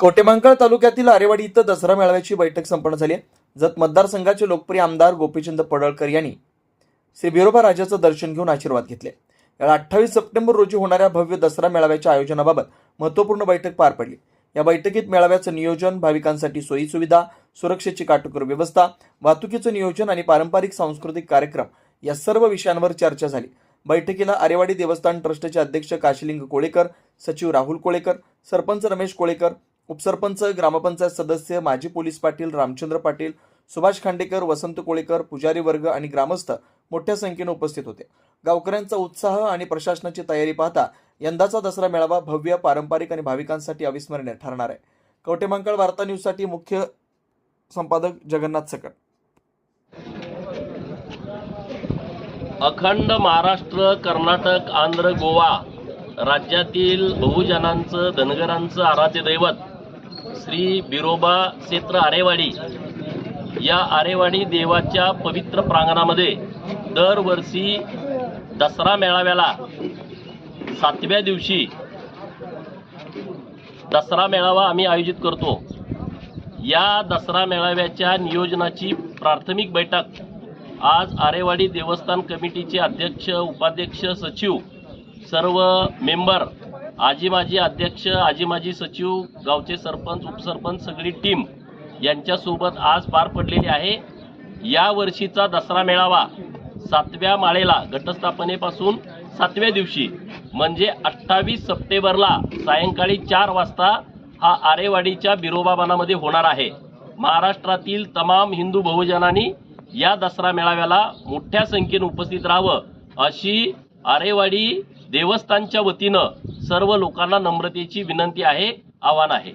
कोटेमांकळ तालुक्यातील आरेवाडी इथं दसरा मेळाव्याची बैठक संपन्न झाली आहे. जत मतदारसंघाचे लोकप्रिय आमदार गोपीचंद पडळकर यांनी श्री बिरोबा राजाचं दर्शन घेऊन आशीर्वाद घेतले. या अठ्ठावीस सप्टेंबर रोजी होणाऱ्या भव्य दसरा मेळाव्याच्या आयोजनाबाबत महत्त्वपूर्ण बैठक पार पडली. या बैठकीत मेळाव्याचं नियोजन भाविकांसाठी सोयी सुविधा सुरक्षेची काटेकोर व्यवस्था वाहतुकीचं नियोजन आणि पारंपरिक सांस्कृतिक कार्यक्रम या सर्व विषयांवर चर्चा झाली. बैठकीला आरेवाडी देवस्थान ट्रस्टचे अध्यक्ष काशीलिंग कोळेकर सचिव राहुल कोळेकर सरपंच रमेश कोळेकर उपसरपंच ग्रामपंचायत सदस्य माजी पोलीस पाटील रामचंद्र पाटील सुभाष खांडेकर वसंत कोळेकर पुजारी वर्ग आणि ग्रामस्थ मोठ्या संख्येने उपस्थित होते. गावकऱ्यांचा उत्साह आणि प्रशासनाची तयारी पाहता यंदाचा दसरा मेळावा भव्य पारंपरिक आणि भाविकांसाठी अविस्मरणीय ठरणार आहे. कवटेमंकाळ वार्ता न्यूजसाठी मुख्य संपादक जगन्नाथ सकट. अखंड महाराष्ट्र कर्नाटक आंध्र गोवा राज्यातील बहुजनांचं धनगरांचं आराध्य दैवत श्री बिरोबा क्षेत्र आरेवाडी या आरेवाडी देवाच्या पवित्र प्रांगणामध्ये दरवर्षी दसरा मेळाव्याला सातव्या दिवशी दसरा मेळावा आम्ही आयोजित करतो. या दसरा मेळाव्याच्या नियोजनाची प्राथमिक बैठक आज आरेवाडी देवस्थान कमिटीचे अध्यक्ष उपाध्यक्ष सचिव सर्व मेंबर आजी माजी अध्यक्ष आजी माजी सचिव गावचे सरपंच उपसरपंच सगळी टीम यांच्यासोबत आज पार पडलेली आहे. या वर्षीचा दसरा मेळावा सातव्या माळेला घटस्थापनेपासून सातव्या दिवशी म्हणजे अठ्ठावीस सप्टेंबरला सायंकाळी चार वाजता हा आरेवाडीच्या बिरोबाबानामध्ये होणार आहे. महाराष्ट्रातील तमाम हिंदू बहुजनांनी या दसरा मेळाव्याला मोठ्या संख्येने उपस्थित राहावं अशी आरेवाडी देवस्थानच्या वतीनं सर्व लोकांना नम्रतेची विनंती आहे आव्हान आहे.